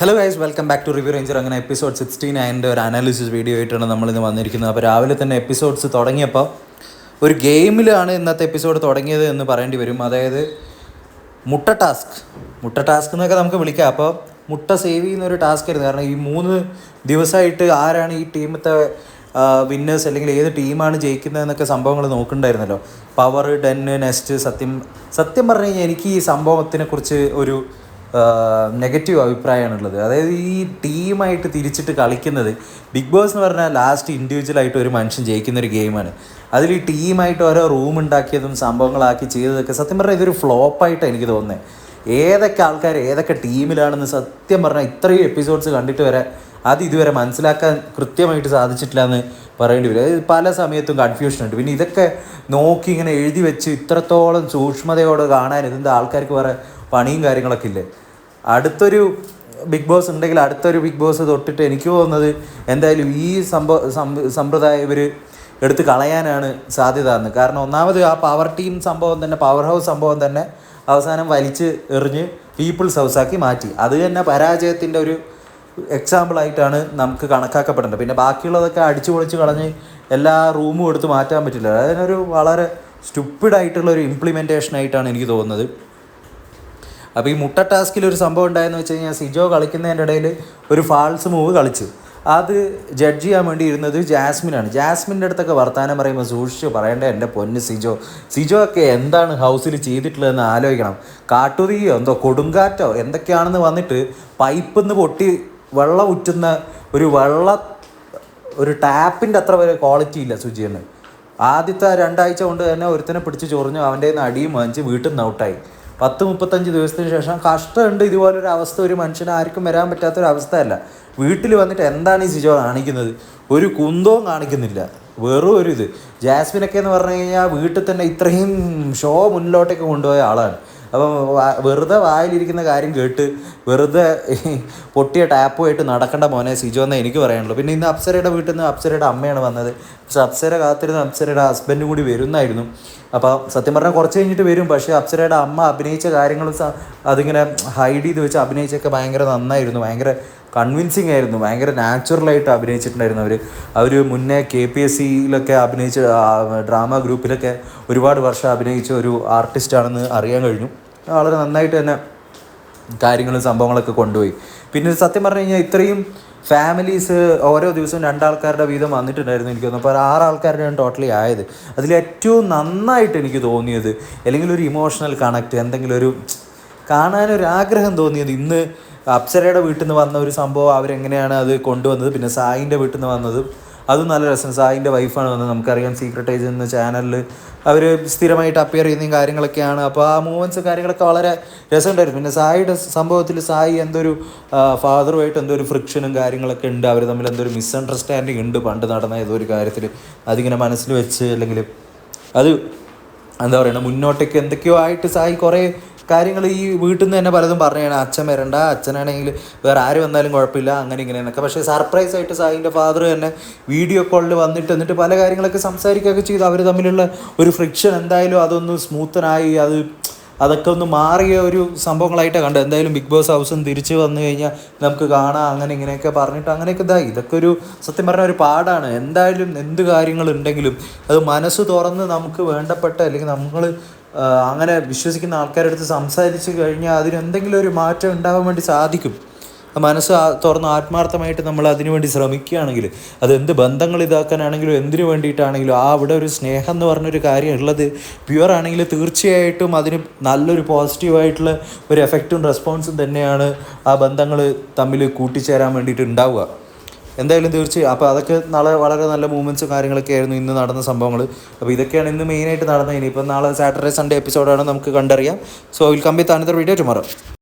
Hello guys welcome back to review ranger അങ്ങനെ episode sixteen അതിന്റെ ഒരു അനാലിസിസ് വീഡിയോ ആയിട്ടാണ് നമ്മളിന്ന് വന്നിരിക്കുന്നത്. അപ്പോൾ രാവിലെ തന്നെ എപ്പിസോഡ്സ് തുടങ്ങിയപ്പോൾ ഒരു ഗെയിമിലാണ് ഇന്നത്തെ എപ്പിസോഡ് തുടങ്ങിയത് എന്ന് പറയേണ്ടി വരും. അതായത് മുട്ട ടാസ്ക് മുട്ട ടാസ്ക് എന്നൊക്കെ നമുക്ക് വിളിക്കാം. അപ്പോൾ മുട്ട സേവ് ചെയ്യുന്ന ഒരു ടാസ്ക് ആയിരുന്നു. കാരണം ഈ മൂന്ന് ദിവസമായിട്ട് ആരാണ് ഈ ടീമത്തെ വിന്നേഴ്സ് അല്ലെങ്കിൽ ഏത് ടീമാണ് ജയിക്കുന്നതെന്നൊക്കെ സംഭവങ്ങൾ നോക്കണ്ടായിരുന്നല്ലോ പവർ ഡെന്ന് നെസ്റ്റ് സത്യം. സത്യം പറഞ്ഞു കഴിഞ്ഞാൽ എനിക്ക് ഈ സംഭവത്തിനെക്കുറിച്ച് ഒരു നെഗറ്റീവ് അഭിപ്രായമാണുള്ളത്. അതായത് ഈ ടീമായിട്ട് തിരിച്ചിട്ട് കളിക്കുന്നത് ബിഗ് ബോസ് എന്ന് പറഞ്ഞാൽ ലാസ്റ്റ് ഇൻഡിവിജ്വലായിട്ട് ഒരു മനുഷ്യൻ ജയിക്കുന്ന ഒരു ഗെയിമാണ്. അതിൽ ഈ ടീമായിട്ട് ഓരോ റൂം ഉണ്ടാക്കിയതും സംഭവങ്ങളാക്കി ചെയ്തതൊക്കെ സത്യം പറഞ്ഞാൽ ഇതൊരു ഫ്ലോപ്പായിട്ടാണ് എനിക്ക് തോന്നുന്നത്. ഏതൊക്കെ ആൾക്കാർ ഏതൊക്കെ ടീമിലാണെന്ന് സത്യം പറഞ്ഞാൽ ഇത്രയും എപ്പിസോഡ്സ് കണ്ടിട്ട് വരെ അത് ഇതുവരെ മനസ്സിലാക്കാൻ കൃത്യമായിട്ട് സാധിച്ചിട്ടില്ല എന്ന് പറയേണ്ടി വരും. അതായത് പല സമയത്തും കൺഫ്യൂഷൻ ഉണ്ട്. പിന്നെ ഇതൊക്കെ നോക്കി ഇങ്ങനെ എഴുതി വെച്ച് ഇത്രത്തോളം സൂക്ഷ്മതയോടെ കാണാൻ ഇതിന്റെ ആൾക്കാർക്ക് വേറെ പണിയും കാര്യങ്ങളൊക്കെ ഇല്ലേ? അടുത്തൊരു ബിഗ് ബോസ് ഉണ്ടെങ്കിൽ അടുത്തൊരു ബിഗ് ബോസ് തൊട്ടിട്ട് എനിക്ക് തോന്നുന്നത് എന്തായാലും ഈ സംഭവ സമ്പ്രദായം ഇവർ എടുത്ത് കളയാനാണ് സാധ്യത എന്ന്. കാരണം ഒന്നാമത് ആ പവർ ടീം സംഭവം തന്നെ പവർ ഹൗസ് സംഭവം തന്നെ അവസാനം വലിച്ച് എറിഞ്ഞ് പീപ്പിൾസ് ഹൗസാക്കി മാറ്റി. അത് തന്നെ പരാജയത്തിന്റെ ഒരു എക്സാമ്പിളായിട്ടാണ് നമുക്ക് കണക്കാക്കപ്പെടേണ്ടത് പിന്നെ ബാക്കിയുള്ളതൊക്കെ അടിച്ചു പൊളിച്ച് കളഞ്ഞ് എല്ലാ റൂമും എടുത്ത് മാറ്റാൻ പറ്റില്ല. അതിനൊരു വളരെ സ്റ്റുപ്പിഡായിട്ടുള്ള ഒരു ഇംപ്ലിമെന്റേഷൻ ആയിട്ടാണ് എനിക്ക് തോന്നുന്നത്. അപ്പോൾ ഈ മുട്ട ടാസ്കിൽ ഒരു സംഭവം ഉണ്ടായെന്ന് വെച്ച് കഴിഞ്ഞാൽ സിജോ കളിക്കുന്നതിന്റെ ഇടയിൽ ഒരു ഫാൾസ് മൂവ് കളിച്ചു. അത് ജഡ്ജ് ചെയ്യാൻ വേണ്ടി ഇരുന്നത് ജാസ്മിനാണ്. ജാസ്മിന്റെ അടുത്തൊക്കെ വർത്തമാനം പറയുമ്പോൾ സൂക്ഷിച്ച് പറയേണ്ട എന്റെ പൊന്ന് സിജോ. സിജോ ഒക്കെ എന്താണ് ഹൗസിൽ ചെയ്തിട്ടുള്ളതെന്ന് ആലോചിക്കണം. കാട്ടുതീയോ എന്തോ കൊടുങ്കാറ്റോ എന്തൊക്കെയാണെന്ന് വന്നിട്ട് പൈപ്പിൽ നിന്ന് പൊട്ടി വെള്ളം ഉറ്റുന്ന ഒരു വെള്ള ഒരു ടാപ്പിന്റെ അത്ര വരെ ക്വാളിറ്റി ഇല്ല സുജിയന് ആദ്യത്തെ രണ്ടാഴ്ച കൊണ്ട് തന്നെ ഒരുത്തനെ പിടിച്ച് ചൊറിഞ്ഞു അവന്റെ അടിയും വാങ്ങിച്ച് വീട്ടിൽ നിന്ന് ഔട്ടായി പത്ത് മുപ്പത്തഞ്ച് ദിവസത്തിന് ശേഷം കഷ്ടമുണ്ട് ഇതുപോലൊരു അവസ്ഥ ഒരു മനുഷ്യന് ആർക്കും വരാൻ പറ്റാത്തൊരവസ്ഥയല്ല. വീട്ടിൽ വന്നിട്ട് എന്താണ് ഈ സിജോ കാണിക്കുന്നത്? ഒരു കുന്തവും കാണിക്കുന്നില്ല. വെറും ഒരു ഇത് ജാസ്മിനൊക്കെ എന്ന് പറഞ്ഞു കഴിഞ്ഞാൽ വീട്ടിൽ തന്നെ ഇത്രയും ഷോ മുന്നിലോട്ടേക്ക് കൊണ്ടുപോയ ആളാണ്. അപ്പം വെറുതെ വായിലിരിക്കുന്ന കാര്യം കേട്ട് വെറുതെ പൊട്ടിയ ടാപ്പുമായിട്ട് നടക്കേണ്ട മോനെ സിജോ എന്നേ എനിക്ക് പറയാനുള്ളൂ. പിന്നെ ഇന്ന് അപ്സരയുടെ വീട്ടിൽ നിന്ന് അപ്സരയുടെ അമ്മയാണ് വന്നത്. പക്ഷെ അപ്സര കാത്തിരുന്ന അപ്സരയുടെ ഹസ്ബൻഡ് കൂടി വരുന്നായിരുന്നു. അപ്പോൾ സത്യം പറഞ്ഞാൽ കുറച്ച് കഴിഞ്ഞിട്ട് വരും. പക്ഷേ അപ്സരയുടെ അമ്മ അഭിനയിച്ച കാര്യങ്ങളും അതിങ്ങനെ ഹൈഡ് ചെയ്ത് വെച്ച് അഭിനയിച്ചൊക്കെ ഭയങ്കര നന്നായിരുന്നു. ഭയങ്കര കൺവിൻസിങ് ആയിരുന്നു. ഭയങ്കര നാച്ചുറലായിട്ട് അഭിനയിച്ചിട്ടുണ്ടായിരുന്നു അവർ അവർ മുന്നേ കെ പി എസ് സിയിലൊക്കെ അഭിനയിച്ച ഡ്രാമ ഗ്രൂപ്പിലൊക്കെ ഒരുപാട് വർഷം അഭിനയിച്ച ഒരു ആർട്ടിസ്റ്റാണെന്ന് അറിയാൻ കഴിഞ്ഞു. വളരെ നന്നായിട്ട് തന്നെ കാര്യങ്ങളും സംഭവങ്ങളൊക്കെ കൊണ്ടുപോയി. പിന്നെ സത്യം പറഞ്ഞു കഴിഞ്ഞാൽ ഇത്രയും ഫാമിലീസ് ഓരോ ദിവസവും രണ്ടാൾക്കാരുടെ വീതം വന്നിട്ടുണ്ടായിരുന്നു എനിക്ക് തോന്നുന്നു. അപ്പോൾ ആറ് ആൾക്കാരുടെയാണ് ടോട്ടലി ആയത്. അതിൽ ഏറ്റവും നന്നായിട്ട് എനിക്ക് തോന്നിയത് അല്ലെങ്കിൽ ഒരു ഇമോഷണൽ കണക്റ്റ് എന്തെങ്കിലും ഒരു കാണാനൊരു ആഗ്രഹം തോന്നിയത്. ഇന്ന് അപ്സരയുടെ വീട്ടിൽ നിന്ന് വന്ന ഒരു സംഭവം അവരെങ്ങനെയാണ് അത് കൊണ്ടുവന്നത്? പിന്നെ സായിന്റെ വീട്ടിൽ നിന്ന് വന്നത്. അതും നല്ല രസം. സായിന്റെ വൈഫാണ് വന്നത് നമുക്കറിയാം സീക്രട്ട് ഏജ് എന്ന ചാനലിൽ അവർ സ്ഥിരമായിട്ട് അപ്പിയർ ചെയ്യുന്നതും കാര്യങ്ങളൊക്കെയാണ്. അപ്പോൾ ആ മൂവ്മെന്റ്സ് കാര്യങ്ങളൊക്കെ വളരെ രസമുണ്ടായിരുന്നു. പിന്നെ സായിയുടെ സംഭവത്തിൽ സായി എന്തൊരു ഫാദറുമായിട്ട് എന്തോ ഒരു ഫ്രിക്ഷനും കാര്യങ്ങളൊക്കെ ഉണ്ട്. അവർ തമ്മിൽ എന്തോ ഒരു മിസ്അണ്ടർസ്റ്റാൻഡിങ് ഉണ്ട് പണ്ട് നടന്ന ഏതോ ഒരു കാര്യത്തിൽ അതിങ്ങനെ മനസ്സിൽ വെച്ച് അല്ലെങ്കിൽ അത് എന്താ പറയുക മുന്നോട്ടേക്ക് എന്തൊക്കെയോ ആയിട്ട് സായി കുറേ കാര്യങ്ങൾ ഈ വീട്ടിൽ നിന്ന് തന്നെ പലതും പറഞ്ഞാണ് അച്ഛൻ വരണ്ട അച്ഛനാണെങ്കിൽ വേറെ ആര് വന്നാലും കുഴപ്പമില്ല അങ്ങനെ ഇങ്ങനെ എന്നൊക്കെ. പക്ഷേ സർപ്രൈസ് ആയിട്ട് സായിന്റെ ഫാദർ തന്നെ വീഡിയോ കോളിൽ വന്നിട്ട് എന്നിട്ട് പല കാര്യങ്ങളൊക്കെ സംസാരിക്കുകയൊക്കെ ചെയ്ത്. അവർ തമ്മിലുള്ള ഒരു ഫ്രിക്ഷൻ എന്തായാലും അതൊന്ന് സ്മൂത്തനായി അത് അതൊക്കെ ഒന്ന് മാറിയ ഒരു സംഭവങ്ങളായിട്ടാണ് കണ്ടത്. എന്തായാലും ബിഗ് ബോസ് ഹൗസും തിരിച്ച് വന്നു കഴിഞ്ഞാൽ നമുക്ക് കാണാം അങ്ങനെ ഇങ്ങനെയൊക്കെ പറഞ്ഞിട്ട് അങ്ങനെയൊക്കെ ഇതായി ഇതൊക്കെ ഒരു സത്യം പറഞ്ഞ ഒരു പാടാണ്. എന്തായാലും എന്ത് കാര്യങ്ങളുണ്ടെങ്കിലും അത് മനസ്സ് തുറന്ന് നമുക്ക് വേണ്ടപ്പെട്ട അല്ലെങ്കിൽ നമ്മൾ അങ്ങനെ വിശ്വസിക്കുന്ന ആൾക്കാരുടെ അടുത്ത് സംസാരിച്ച് കഴിഞ്ഞാൽ അതിന് എന്തെങ്കിലും ഒരു മാറ്റം ഉണ്ടാകാൻ വേണ്ടി സാധിക്കും. മനസ്സ് തുറന്ന് ആത്മാർത്ഥമായിട്ട് നമ്മൾ അതിനു വേണ്ടി ശ്രമിക്കുകയാണെങ്കിൽ അത് എന്ത് ബന്ധങ്ങൾ ഇതാക്കാനാണെങ്കിലും എന്തിനു വേണ്ടിയിട്ടാണെങ്കിലും ആ അവിടെ ഒരു സ്നേഹം എന്ന് പറഞ്ഞൊരു കാര്യം ഉള്ളത് പ്യുവർ ആണെങ്കിൽ തീർച്ചയായിട്ടും അതിന് നല്ലൊരു പോസിറ്റീവായിട്ടുള്ള ഒരു എഫക്റ്റും റെസ്പോൺസും തന്നെയാണ് ആ ബന്ധങ്ങൾ തമ്മിൽ കൂട്ടിച്ചേരാൻ വേണ്ടിയിട്ട് ഉണ്ടാവുക. എന്തായാലും തീർച്ചയായും. അപ്പോൾ അതൊക്കെ നാളെ വളരെ നല്ല മൂവ്മെന്റ്സ് കാര്യങ്ങളൊക്കെ ആയിരുന്നു ഇന്ന് നടന്ന സംഭവങ്ങൾ അപ്പോൾ ഇതൊക്കെയാണ് ഇന്ന് മെയിനായിട്ട് നടന്നത്. ഇനിയിപ്പോൾ നാളെ സാറ്റർഡേ സൺഡേ എപ്പിസോഡാണ് നമുക്ക് കണ്ടറിയാം. So will come with another video tomorrow